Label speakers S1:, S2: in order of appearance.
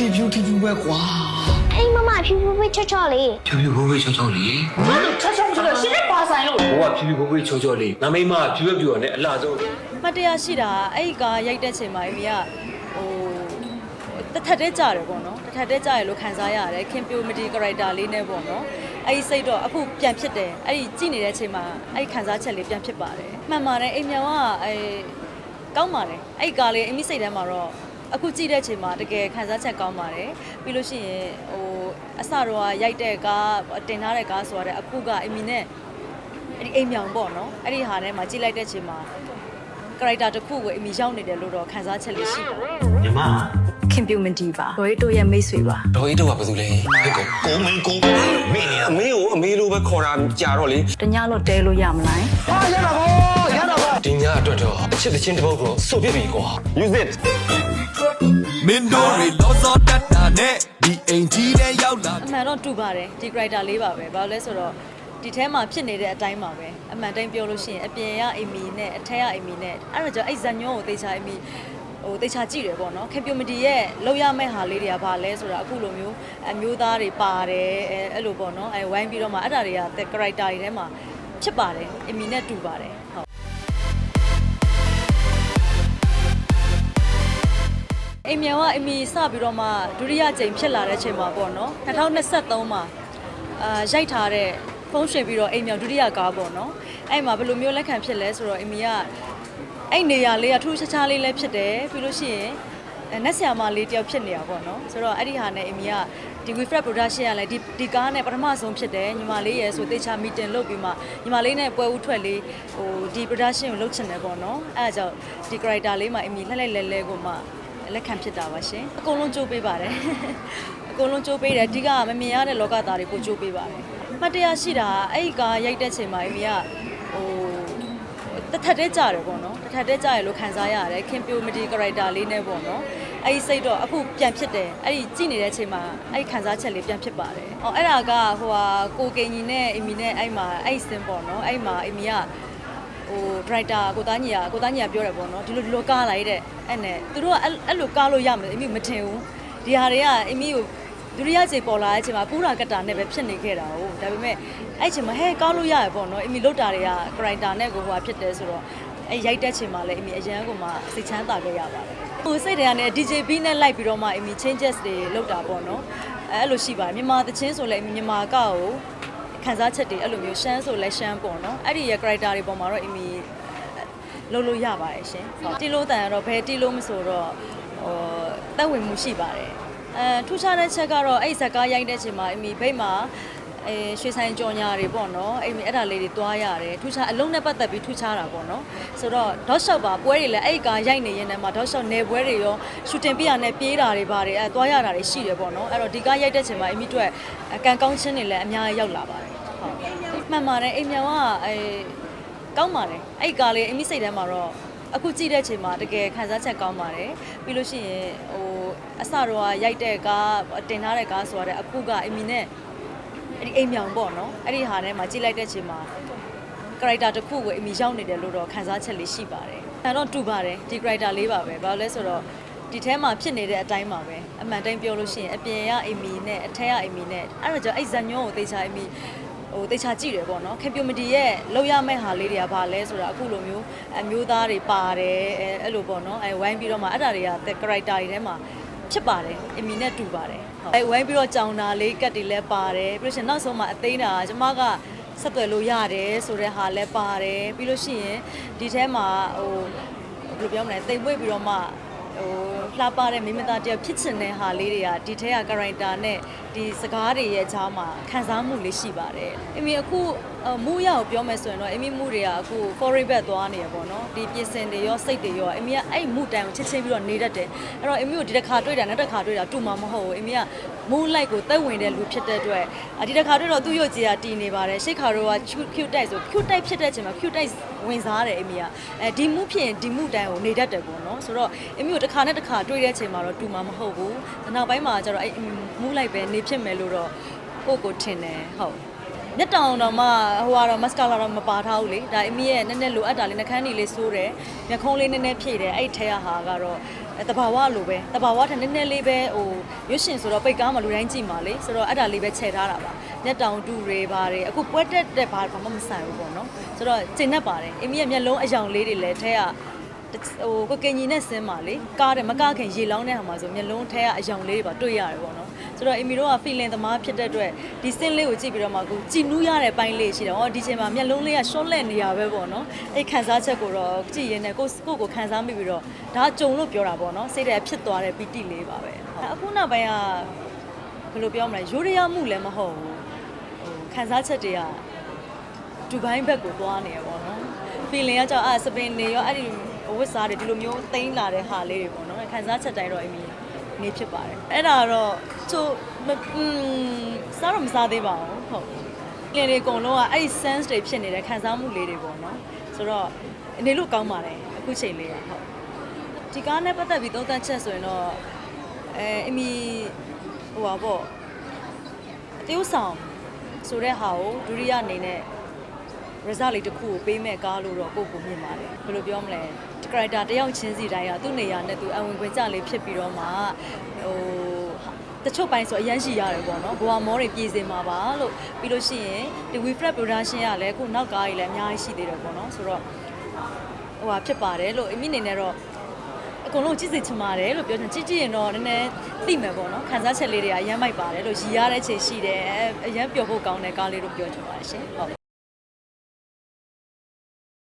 S1: တီဖြူတီဖြူပဲကွာ
S2: အိမ်မမဖြူဖြူဖြူချောချောလေး
S1: ဖြူဖြူဘိုးဘေးချောချောလေး
S3: ဘာလို့ချက်ချက်ဆိုတော့ရှင်းနေပါဆိုင်လို့
S1: ဘိုးကဖြူဖြူဘိုးဘေးချောချောလေးငါမိမဖြူဖြူဖြူနဲ့အလှဆုံး
S4: မှတ်တရရှိတာအဲ့ဒီကရိုက်တဲ့ချိန်မှာအမေကဟိုတစ်ထက်တည်းကြတယ်ပေါ့နော်တစ်ထက်တည်းကြရလို့ခံစားရတယ်ခင်ပြိုမတီ character လေးနဲ့ပေါ့နော်အဲ့ဒီစိတ်တော့အခုပြန်ဖြစ်တယ်အဲ့ဒီကြည့်နေတဲ့ချိန်မှာအဲ့ဒီခံစားချက်လေးပြန်ဖြစ်ပါတယ်မှန်ပါတယ်အိမ်မြောင်ကအဲကောင်းပါတယ်အဲ့ဒီကားလေးအမိစိတ်ထဲမှာတော့ အခုကြည့်တဲ့ချိန်မှာတကယ်ခံစားချက်ကောင်းပါတယ်ပြီးလို့ရှိရင်ဟိုအစတော့ကရိုက်တဲ့ကားတင်ထားတဲ့ကားဆိုရတဲ့အခုကအမီနဲ့အဲ့ဒီအိမ်မြောင်ပေါ့နော်အဲ့ဒီဟာထဲမှာကြည့်လိုက်တဲ့ချိန်မှာ character တစ်ခုကိုအမီရောက်နေတယ်လို့တော့ခံစားချက်လေးရှိပါတယ်
S1: ညီမ
S4: ခင်ပြူမတီပါဒေါ်ရီတိုရဲ့မိတ်ဆွေပါ
S1: ဒေါ်အေးတို့ကဘာလုပ်လဲဟဲ့ကောကိုမင်းကိုမင်းနေအမေကိုအမေလိုပဲခေါ်တာကြာတော့လေ
S4: တညလို့တဲလို့ရမလား
S1: ဒီညအတွက်တော့အချစ်တစ်ချင်းတစ်ပုတ်တော့စုပ်ပြပြီကွာ use it
S5: မင်းတို့တွေလောစောတတ်တာနဲ့ဒီအိမ်ကြီးနဲ့ရောက်လာ
S4: အမှန်တော့တူပါတယ်ဒီ character လေးပါပဲဘာလို့လဲဆိုတော့ဒီထဲမှာဖြစ်နေတဲ့အတိုင်းပါပဲအမှန်တိုင်းပြောလို့ရှိရင်အပြင်ကအိမ်မီနဲ့အထက်ကအိမ်မီနဲ့အဲ့ဒါကြောင့်အဲ့ဇာညောကိုတေချာအိမ်မီဟိုတေချာကြည့်တယ်ပေါ့နော်ခင်ပြူမတီရဲ့လောက်ရမယ့်ဟာလေးတွေကဘာလဲဆိုတော့အခုလိုမျိုးအမျိုးသားတွေပါတယ်အဲအဲ့လိုပေါ့နော်အဲဝိုင်းပြီးတော့မှအဲ့ဒါတွေက character တွေထဲမှာဖြစ်ပါတယ်အိမ်မီနဲ့တူပါတယ် အိမ်မြန်ကအမီစပြီးတော့မှဒုတိယကြိမ်ဖြစ်လာတဲ့ချိန်မှာပေါ့နော်2023မှာအာရိုက်ထားတဲ့ဖုန်းရှင်ပြီးတော့အိမ်မြန်ဒုတိယကားပေါ့နော်အဲ့မှာဘယ်လိုမျိုးလက်ခံဖြစ်လဲဆိုတော့အမီကအဲ့နေရာလေးကထူးခြားခြားလေးလည်းဖြစ်တယ်ပြီးလို့ရှိရင်အဲနက်ဆရာမလေးတယောက်ဖြစ်နေတာပေါ့နော်ဆိုတော့အဲ့ဒီဟာနဲ့အမီကဒီ WeFred production ကလည်းဒီဒီကားနဲ့ပထမဆုံးဖြစ်တယ်ညီမလေးရယ်ဆိုတေချာ meeting လုပ်ပြီးမှညီမလေးနဲ့ပွဲဦးထွက်လေးဟိုဒီ production ကိုလုပ်ချင်တယ်ပေါ့နော်အဲ့ဒါကြောင့်ဒီ character လေးမှာအမီလှက်လှက်လဲလဲကိုမှ လက်ခံဖြစ်တာပါရှင်အကုန်လုံးကြိုးပေးပါတယ်အကုန်လုံးကြိုးပေးတယ်အဓိကမမြင်ရတဲ့လောကသားတွေကိုကြိုးပေးပါတယ်မှတ်တရရှိတာအဲ့ဒီကရိုက်တဲ့ချိန်မှာအမေကဟိုတစ်ထက်တည်းကြတယ်ပေါ့နော်တစ်ထက်တည်းကြရလို့ခံစားရတယ်ခင်ပြိုမတီ character လေးနဲ့ပေါ့နော်အဲ့ဒီစိတ်တော့အခုပြန်ဖြစ်တယ်အဲ့ဒီကြည့်နေတဲ့ချိန်မှာအဲ့ဒီခံစားချက်လေးပြန်ဖြစ်ပါတယ်အော်အဲ့ဒါကဟိုဟာကိုကိန်ကြီးနဲ့အမီနဲ့အဲ့မှာအဲ့ဒီစင်ပေါ့နော်အဲ့မှာအမီက ဟို driver ကိုသားညီကကိုသားညီကပြောတယ်ပေါ့နော်ဒီလိုဒီလိုကားလိုက်တဲ့အဲ့နဲ့သူတို့ကအဲ့အဲ့လိုကားလို့ရမယ်အမီမထင်ဘူးဒီဟာတွေကအမီကိုဒုတိယချိန်ပေါ်လာတဲ့အချိန်မှာပူရာကတာနဲ့ပဲဖြစ်နေခဲ့တာ哦ဒါပေမဲ့အဲ့ချိန်မှာဟဲကားလို့ရရပေါ့နော်အမီလုတ်တာတွေက character နဲ့ကိုဟိုဟာဖြစ်တယ်ဆိုတော့အဲ့ရိုက်တဲ့ချိန်မှာလည်းအမီအရန်ကိုမှစိတ်ချမ်းသာခဲ့ရပါတယ်ဟိုစိတ်တွေကနေ DJB နဲ့လိုက်ပြီးတော့မှအမီ changes တွေလုပ်တာပေါ့နော်အဲ့လိုရှိပါတယ်မြန်မာသချင်းဆိုလည်းအမီမြန်မာကကို ခံစားချက်တွေအဲ့လိုမျိုးရှမ်းဆိုလဲရှမ်းပေါ့နော်အဲ့ဒီရဲ့ character တွေပေါ်မှာတော့အမီလုံးလို့ရပါတယ်ရှင်ဟုတ်တီလို့တန်ကတော့ဘယ်တီလို့မဆိုတော့ဟိုတက်ဝင်မှုရှိပါတယ်အဲထူးခြားတဲ့ချက်ကတော့အဲ့ဇက်ကားရိုက်တဲ့ချိန်မှာအမီဘိတ်မှာ အဲရွှေဆိုင်ကြော်ညာတွေပေါ့နော်အဲ့ဒီအဲ့ဒါလေးတွေတွားရတယ်ထူးခြားအလုံးနဲ့ပတ်သက်ပြီးထူးခြားတာပေါ့နော်ဆိုတော့ dot shot ပါပွဲတွေလည်းအဲ့ဒီကားရိုက်နေရင်တည်းမှာ dot shot နယ်ပွဲတွေရော shooting ပြရနဲ့ပြေးတာတွေပါတယ်အဲတွားရတာတွေရှိတယ်ပေါ့နော်အဲ့တော့ဒီကားရိုက်တဲ့ချိန်မှာအမီတို့ကန်ကောင်းချင်းတွေလည်းအများကြီးရောက်လာပါတယ်ဟုတ်မှန်ပါတယ်အိမ်မြောင်ကအဲကောင်းပါတယ်အဲ့ဒီကားလေးအမိစိတ်ထဲမှာတော့အခုကြည့်တဲ့ချိန်မှာတကယ်ခံစားချက်ကောင်းပါတယ်ပြီးလို့ရှိရင်ဟိုအစတော့ကရိုက်တဲ့ကားတင်ထားတဲ့ကားဆိုရတဲ့အခုကအမီနဲ့ အဲ့ဒီအိမ်မြောင်ပေါ့နော်အဲ့ဒီဟာထဲမှာကြည့်လိုက်တဲ့ချိန်မှာ character တစ်ခုကိုအမီရောက်နေတယ်လို့တော့ခံစားချက်လေးရှိပါတယ်အဲတော့တူပါတယ်ဒီ character လေးပါပဲဘာလို့လဲဆိုတော့ဒီထဲမှာဖြစ်နေတဲ့အတိုင်းပါပဲအမှန်တိုင်းပြောလို့ရှိရင်အပြင်ကအိမ်မီနဲ့အထက်ကအိမ်မီနဲ့အဲ့ဒါကြောင့်အဲ့ဇာညောကိုတေချာအိမ်မီဟိုတေချာကြည့်တယ်ပေါ့နော်ခင်ပြူမတီရဲ့လောက်ရမယ့်ဟာလေးတွေကဘာလဲဆိုတော့အခုလိုမျိုးအမျိုးသားတွေပါတယ်အဲအဲ့လိုပေါ့နော်အဲဝိုင်းပြီးတော့မှအဲ့ဒါတွေက character တွေထဲမှာ ဖြစ်ပါတယ်အမီနဲ့တူပါတယ်ဟုတ်အဲဝိုင်းပြီးတော့ကြောင်တာလေးကတ်တွေလည်းပါတယ်ပြီးလို့ရှိရင်နောက်ဆုံးမှအသိန်းတာကျမကဆက်သွယ်လို့ရတယ်ဆိုတဲ့ဟာလည်းပါတယ်ပြီးလို့ရှိရင်ဒီထဲမှာဟိုဘယ်လိုပြောမလဲတိမ်ပွေ့ပြီးတော့မှ ဟိုလှပတဲ့မိမသားတယောက်ဖြစ်ချင်တဲ့ဟာလေးတွေကဒီထဲက character နဲ့ဒီစကားတွေရဲ့ခြားမှာခံစားမှုလေးရှိပါတယ်။အမေအခုမူရကိုပြောမယ်ဆိုရင်တော့အမေမူတွေကအခု foreign back သွားနေရပေါ့နော်။ဒီပြင်စင်တွေရောစိတ်တွေရောအမေကအဲ့မူတိုင်ကိုချစ်ချင်းပြီးတော့နေတတ်တယ်။အဲ့တော့အမေကိုဒီတစ်ခါတွေ့တာနောက်တစ်ခါတွေ့တာတူမှာမဟုတ်ဘူး။အမေကမူလိုက်ကိုတက်ဝင်တဲ့လူဖြစ်တဲ့အတွက်အဒီတစ်ခါတွေ့တော့သူ့ရုပ်ကြီးကတည်နေပါတယ်။ရှိခါတော့က cute type ဆို cute type ဖြစ်တဲ့အချိန်မှာ cute type ဝင်စားတယ်အမေကအဲဒီမူဖြစ်ရင်ဒီမူတိုင်ကိုနေတတ်တယ်ပေါ့နော်။ဆိုတော့အမေကိုတစ်ခါနဲ့တစ်ခါတွေ့တဲ့အချိန်မှာတော့တူမှာမဟုတ်ဘူး။နောက်ပိုင်းမှာကျတော့အဲ့မူးလိုက်ပဲနေဖြစ်မယ်လို့တော့ကိုယ့်ကိုထင်တယ်ဟုတ်မျက်တောင်တော့မှဟိုကတော့မစကာလာတော့မပါထားဘူးလေဒါအမီရဲ့နည်းနည်းလိုအပ်တာလေးနှကန်းနေလေးစိုးတယ်မျက်ခုံးလေးနည်းနည်းဖြည့်တယ်အဲ့ထဲကဟာကတော့တဘာဝလိုပဲတဘာဝထက်နည်းနည်းလေးပဲဟိုရွှရှင်ဆိုတော့ပိတ်ကားမှလူတိုင်းကြည့်ပါလေဆိုတော့အဲ့ဒါလေးပဲခြေထားတာပါမျက်တောင်တူတွေပါတယ်အခုပွဲတက်တဲ့ဘာဘာမှမဆိုင်ဘူးပေါ့နော်ဆိုတော့ကျင်တတ်ပါတယ်အမီရဲ့မျက်လုံးအယောင်လေးတွေလည်းထဲက ဟိုကိုကင်ကြီးနဲ့ဆင်းပါလေကားတယ်မကခင်ရေလောင်းတဲ့ဟာမှာဆိုမျက်လုံးထဲကအယောင်လေးတွေပါတွေ့ရတယ်ပေါ့နော်ဆိုတော့အီမီတို့က feeling သမားဖြစ်တဲ့အတွက်ဒီစင်းလေးကိုကြည့်ပြီးတော့မှကိုကြည်နူးရတဲ့ပိုင်းလေးရှိတယ်ဟောဒီချိန်မှာမျက်လုံးလေးက short လက်နေရပဲပေါ့နော်အဲ့ခံစားချက်ကိုတော့ကြည့်ရင်းနဲ့ကိုကိုကိုခံစားမိပြီးတော့ဒါကြုံလို့ပြောတာပေါ့နော်စိတ်ထဲဖြစ်သွားတဲ့ပီတိလေးပါပဲအခုနောက်ပိုင်းကဘယ်လိုပြောမလဲရိုးရရမှုလည်းမဟုတ်ဘူးဟိုခံစားချက်တွေကဒူဘိုင်းဘက်ကိုသွားနေရပေါ့နော် feeling ကကြောင့်အဲ့စပင်နေရောအဲ့ဒီ ဝစ်စားတွေဒီလိုမျိုးသိမ်းလာတဲ့ဟာလေးတွေပေါ့နော်ခံစားချက်တိုင်းတော့အမီနေဖြစ်ပါတယ်အဲ့ဒါတော့ချို့อืมစားတော့မစားသေးပါဘူးဟုတ်လင်းလေးအကုန်လုံးကအဲ့ဒီ sense တွေဖြစ်နေတဲ့ခံစားမှုလေးတွေပေါ့နော်ဆိုတော့အနေလို့ကောင်းပါတယ်အခုချိန်လေးကဟုတ်ဒီကားနဲ့ပတ်သက်ပြီးသုံးသပ်ချက်ဆိုရင်တော့အဲအမီဟိုပါပေါ့အသေးဆောင်ဆိုတဲ့ဟာကိုဒုတိယအနေနဲ့ result လေးတစ်ခုကိုပေးမဲ့ကားလို့တော့ကိုယ့်ကိုမြင်ပါတယ်ဘယ်လိုပြောမလဲ character တယောက်ချင်းစီတိုင်းကသူ့နေရာနဲ့သူအဝင်ခွင့်ကြလေးဖြစ်ပြီးတော့မှဟိုတချို့ပိုင်းဆိုအရန်ရှိရတယ်ပေါ့နော်ဘဝမောတွေပြည်စင်မှာပါလို့ပြီးလို့ရှိရင်ဒီ we flat production ကလည်းအခုနောက်ကားကြီးလည်းအများကြီးရှိသေးတယ်ပေါ့နော်ဆိုတော့ဟိုဟာဖြစ်ပါတယ်လို့အမိအနေနဲ့တော့အကုန်လုံးကြည့်စေချင်ပါတယ်လို့ပြောချင်ကြည့်ကြည့်ရင်တော့နည်းနည်းသိမယ်ပေါ့နော်ခံစားချက်လေးတွေကအရန်မိုက်ပါတယ်လို့ရည်ရတဲ့ချိန်ရှိတယ်အရန်ပျော်ဖို့ကောင်းတဲ့ကားလေးလို့ပြောချင်ပါတယ်ရှင်ဟုတ်